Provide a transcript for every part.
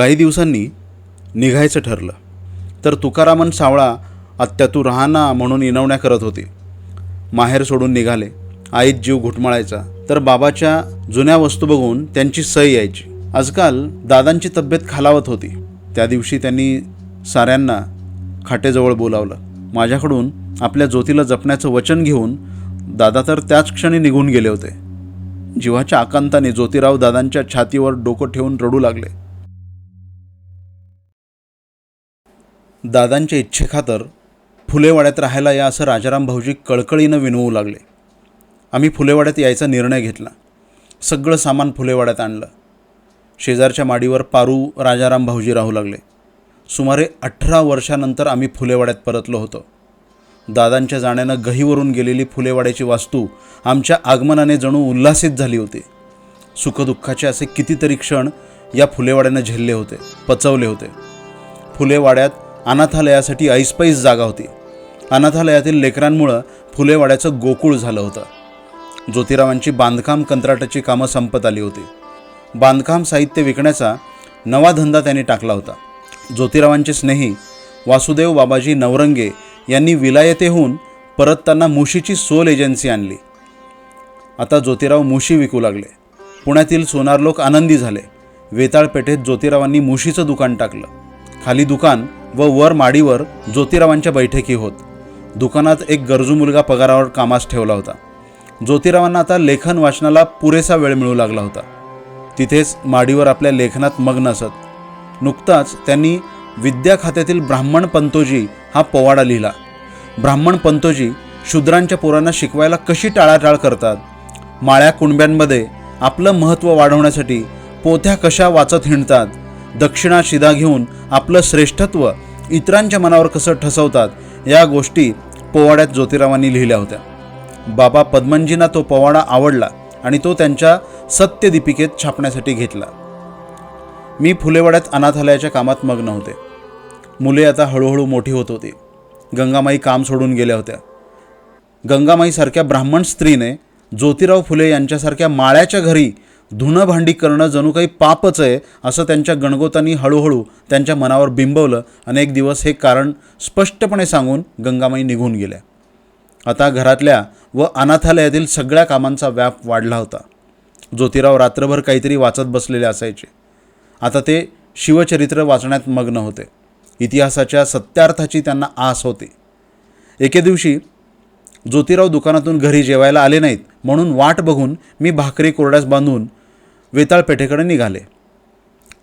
काही दिवसांनी निघायचं ठरलं. तर तुकारामन सावळा आत्या तू राहना म्हणून इनवण्या करत होती. माहेर सोडून निघाले. आईत जीव घुटमळायचा. तर बाबाच्या जुन्या वस्तू बघून त्यांची सय यायची. आजकाल दादांची तब्येत खालावत होती. त्या दिवशी त्यांनी साऱ्यांना खाटेजवळ बोलावलं. माझ्याकडून आपल्या ज्योतीला जपण्याचं वचन घेऊन दादा तर त्याच क्षणी निघून गेले होते. जीवाच्या आकांताने ज्योतिराव दादांच्या छातीवर डोकं ठेवून रडू लागले. दादांच्या इच्छेखातर फुलेवाड्यात राहायला या असं राजाराम भाऊजी कळकळीनं विनवू लागले. आम्ही फुलेवाड्यात यायचा निर्णय घेतला. सगळं सामान फुलेवाड्यात आणलं. शेजारच्या माडीवर पारू राजाराम भाऊजी राहू लागले. सुमारे अठरा वर्षानंतर आम्ही फुलेवाड्यात परतलो होतो. दादांच्या जाण्यानं गहीवरून गेलेली फुलेवाड्याची वास्तू आमच्या आगमनाने जणू उल्हासित झाली होती. सुखदुःखाचे असे कितीतरी क्षण या फुलेवाड्यानं झेलले होते पचवले होते. फुलेवाड्यात अनाथालयासाठी ऐसपैस जागा होती. अनाथालयातील लेकरांमुळं फुलेवाड्याचं गोकुळ झालं होतं. ज्योतिरावांची बांधकाम कंत्राटाची कामं संपत आली होती. बांधकाम साहित्य विकण्याचा नवा धंदा त्यांनी टाकला होता. ज्योतिरावांचे स्नेही वासुदेव बाबाजी नवरंगे यांनी विलायतेहून परतताना मुशीची सोल एजन्सी आणली. आता ज्योतिराव मुशी विकू लागले. पुण्यातील सोनार लोक आनंदी झाले. वेताळ पेठेत ज्योतिरावांनी मुशीचं दुकान टाकलं. खाली दुकान व वर माडीवर ज्योतिरावांच्या बैठकी होत. दुकानात एक गरजू मुलगा पगारावर कामास ठेवला होता. ज्योतिरावांना आता लेखन वाचनाला पुरेसा वेळ मिळू लागला होता. तिथेच माडीवर आपल्या लेखनात मग्न असत. नुकताच त्यांनी विद्या खात्यातील ब्राह्मण पंतोजी हा पोवाडा लिहिला. ब्राह्मण पंतोजी शूद्रांच्या पोरांना शिकवायला कशी टाळाटाळ करतात? माळ्या कुणब्यांमध्ये आपलं महत्त्व वाढवण्यासाठी पोथ्या कशा वाचत हिंडतात? दक्षिणा शिदा घेऊन आपलं श्रेष्ठत्व इतरांच्या मनावर कसं ठसवतात या गोष्टी पोवाड्यात ज्योतिरावांनी लिहिल्या होत्या. बाबा पद्मनजींना तो पोवाडा आवडला आणि तो त्यांच्या सत्यदीपिकेत छापण्यासाठी घेतला. मी फुलेवाड्यात अनाथालयाच्या कामात मग्न होते. मुले आता हळूहळू मोठी होत होती. गंगामाई काम सोडून गेल्या होत्या. गंगामाईसारख्या ब्राह्मण स्त्रीने ज्योतिराव फुले यांच्यासारख्या माळ्याच्या घरी धुणं भांडी करणं जणू काही पापच आहे असं त्यांच्या गणगोतांनी हळूहळू त्यांच्या मनावर बिंबवलं. आणि एक दिवस हे कारण स्पष्टपणे सांगून गंगामाई निघून गेल्या. आता घरातल्या व अनाथालयातील सगळ्या कामांचा व्याप वाढला होता. ज्योतिराव रात्रभर काहीतरी वाचत बसलेले असायचे. आता ते शिवचरित्र वाचण्यात मग्न होते. इतिहासाच्या सत्यार्थाची त्यांना आस होती. एके दिवशी ज्योतिराव दुकानातून घरी जेवायला आले नाहीत म्हणून वाट बघून मी भाकरी कोरड्यास बांधून वेताळपेठेकडे निघाले.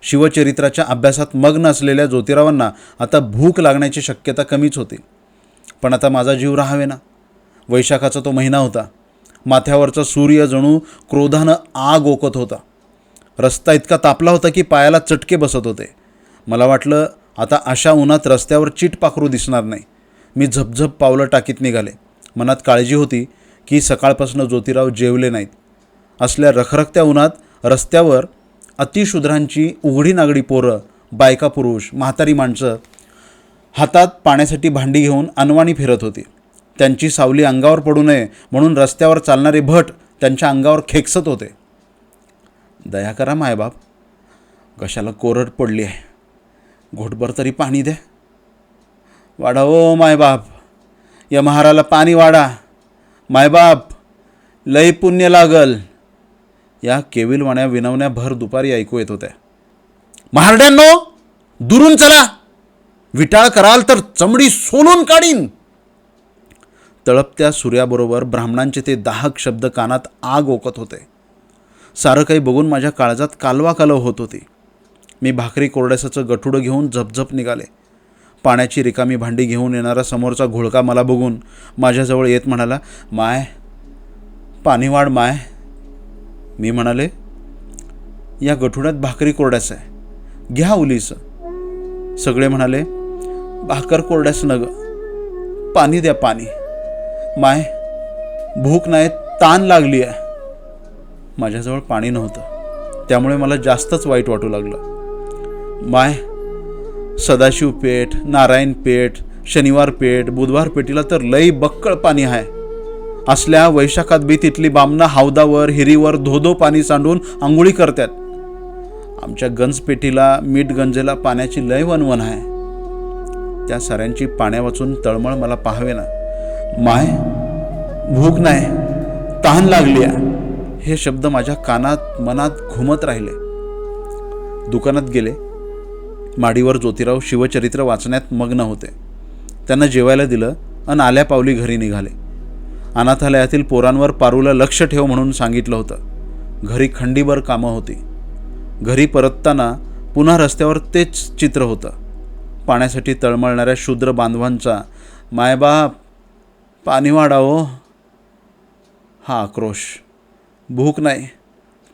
शिवचरित्राच्या अभ्यासात मग्न असलेल्या ज्योतिरावांना आता भूक लागण्याची शक्यता कमीच होती. पण आता माझा जीव राहावेना. वैशाखाचा तो महिना होता. माथ्यावरचा सूर्य जणू क्रोधानं आग ओकत होता. रस्ता इतका तापला होता की पायाला चटके बसत होते. मला वाटलं आता अशा उन्हात रस्त्यावर चीट पाखरू दिसणार नाही. मी झपझप पावलं टाकीत निघाले. मनात काळजी होती की सकाळपासून ज्योतिराव जेवले नाहीत. असल्या रखरखत्या उन्हात रस्त्यावर अतिशूद्रांची उघडी नागडी पोरं बायका पुरुष म्हातारी माणसं हातात पाण्यासाठी भांडी घेऊन अनवाणी फिरत होती. त्यांची सावली अंगावर पडू नये म्हणून रस्त्यावर चालणारे भट त्यांच्या अंगावर खेकसत होते. दया करा मायबाप कशाला कोरड पडली आहे? घोटभर तरी पाणी द्या वाढा ओ मायबाप या महाराला पाणी वाढा. मायबाप लय पुण्य लागल. या केविलवाण्या विनवण्या भर दुपारी ऐकू येत होत्या. महारड्यांनो दुरून चला. विटाळ कराल तर चमडी सोलून काढीन. तळपत्या सूर्याबरोबर ब्राह्मणांचे ते दाहक शब्द कानात आग ओकत होते. सारं काही बघून माझ्या काळजात कालवा कालव होत होती. मी भाकरी कोरड्यासाचं गठुडं घेऊन झपझप निघाले. पाण्याची रिकामी भांडी घेऊन येणारा समोरचा घोळका मला बघून माझ्याजवळ येत म्हणाला माय पाणीवाड माय. मी म्हणाले या गठुड्यात भाकरी कोरड्याच आहे. घ्या उलीस सगळे म्हणाले भाकर कोरड्याचं नग पाणी द्या पाणी. माय भूक नाही ताण लागली आहे. माझ्याजवळ पाणी नव्हतं. त्यामुळे मला जास्तच वाईट वाटू लागलं. माय सदाशिव पेठ नारायण पेठ शनिवार पेठ बुधवार पेठीला तर लई बक्कळ पाणी आहे. असल्या वैशाखात बी तिथली बामणं हावदावर हिरीवर धोधो पाणी सांडून आंघोळी करतात. आमच्या गंजपेटीला मीठ गंजेला पाण्याची लय वनवन आहे. त्या साऱ्यांची पाण्या वाचून तळमळ मला पाहावे ना माय भूक नाही तहान लागली आहे. हे शब्द माझ्या कानात मनात घुमत राहिले. दुकानात गेले. माडीवर ज्योतिराव शिवचरित्र वाचण्यात मग्न होते. त्यांना जेवायला दिलं आणि आल्या पावली घरी निघाले. अनाथालयातील पोरांवर पारूला लक्ष ठेव म्हणून सांगितलं होतं. घरी खंडीभर कामं होती. घरी परतताना पुन्हा रस्त्यावर तेच चित्र होतं. पाण्यासाठी तळमळणाऱ्या शूद्र बांधवांचा मायबाप पाणी वाढावो. हा आक्रोश. भूक नाही.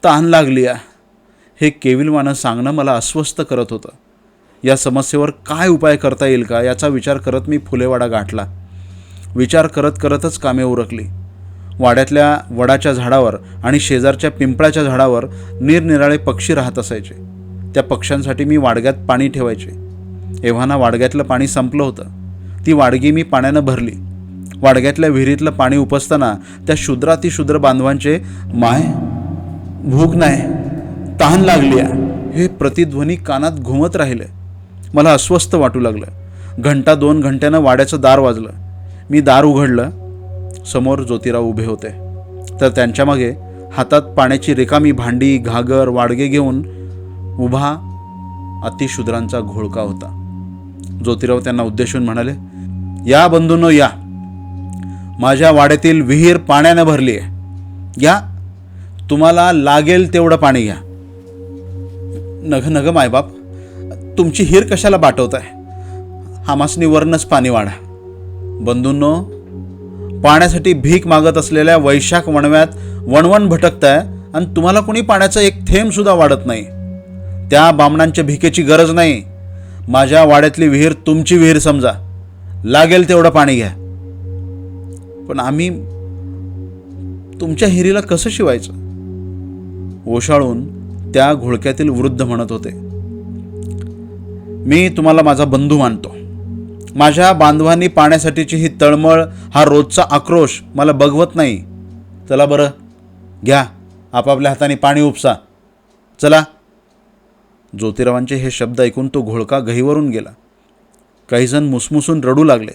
तहान लागली आहे हे केविलवानं सांगणं मला अस्वस्थ करत होतं. या समस्येवर काय उपाय करता येईल का? याचा विचार करत मी फुलेवाडा गाठला. विचार करत करतच कामे उरकली. वाड्यातल्या वडाच्या झाडावर आणि शेजारच्या पिंपळाच्या झाडावर निरनिराळे पक्षी राहत असायचे. त्या पक्ष्यांसाठी मी वाडग्यात पाणी ठेवायचे. एव्हाना वाडग्यातलं पाणी संपलं होतं. ती वाडगी मी पाण्यानं भरली. वाडग्यातल्या विहिरीतलं पाणी उपसताना त्या शूद्रातिशूद्र बांधवांचे माय भूक नाही तहान लागली आहे हे प्रतिध्वनी कानात घुमत राहिले. मला अस्वस्थ वाटू लागलं. घंटा दोन घंट्यानं वाड्याचं दार वाजलं. मी दार उघडलं. समोर ज्योतिराव उभे होते. तर त्यांच्यामागे हातात पाण्याची रिकामी भांडी घागर वाडगे घेऊन उभा अतिशूद्रांचा घोळका होता. ज्योतिराव त्यांना उद्देशून म्हणाले या बंधूंनो या. माझ्या वाड्यातील विहीर पाण्यानं भरली आहे. घ्या तुम्हाला लागेल तेवढं पाणी घ्या. नघ नघ मायबाप. तुमची हिर कशाला बाटवताय? हामासनी वरनच पाणी वाढा. बंधूंनो पाण्यासाठी भीक मागत असलेल्या वैशाख वणव्यात वणवण भटकताय आणि तुम्हाला कोणी पाण्याचं एक थेंबसुद्धा वाढत नाही. त्या बामणांच्या भिकेची गरज नाही. माझ्या वाड्यातली विहीर तुमची विहीर समजा. लागेल तेवढं पाणी घ्या. पण आम्ही तुमच्या हिरीला कसं शिवायचं? ओशाळून त्या घोळक्यातील वृद्ध म्हणत होते मी तुम्हाला माझा बंधू मानतो. माझ्या बांधवांनी पाण्यासाठीची ही तळमळ हा रोजचा आक्रोश मला बघवत नाही. चला बरं घ्या आपापल्या हाताने पाणी उपसा. चला. ज्योतिरावांचे हे शब्द ऐकून तो घोळका गहीवरून गेला. काहीजण मुसमुसून रडू लागले.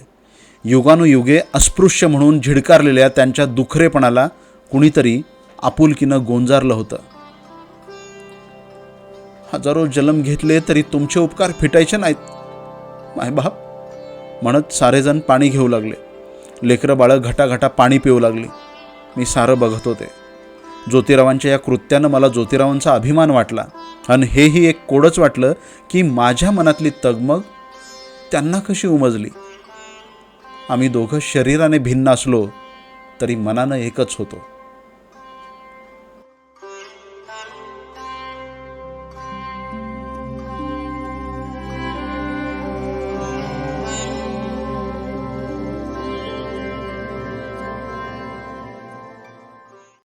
युगानुयुगे अस्पृश्य म्हणून झिडकारलेल्या त्यांच्या दुखरेपणाला कुणीतरी आपुलकीनं गोंजारलं होतं. हजारो जन्म घेतले तरी तुमचे उपकार फिटायचे नाहीत. मायबाप. म्हणत सारेजण पाणी घेऊ लागले. लेकरं बाळं घटाघटा पाणी पिऊ लागली. मी सारं बघत होते. ज्योतिरावांच्या या कृत्यानं मला ज्योतिरावांचा अभिमान वाटला. आणि हेही एक कोडच वाटलं की माझ्या मनातली तगमग त्यांना कशी उमजली? आम्ही दोघं शरीराने भिन्न असलो तरी मनानं एकच होतो.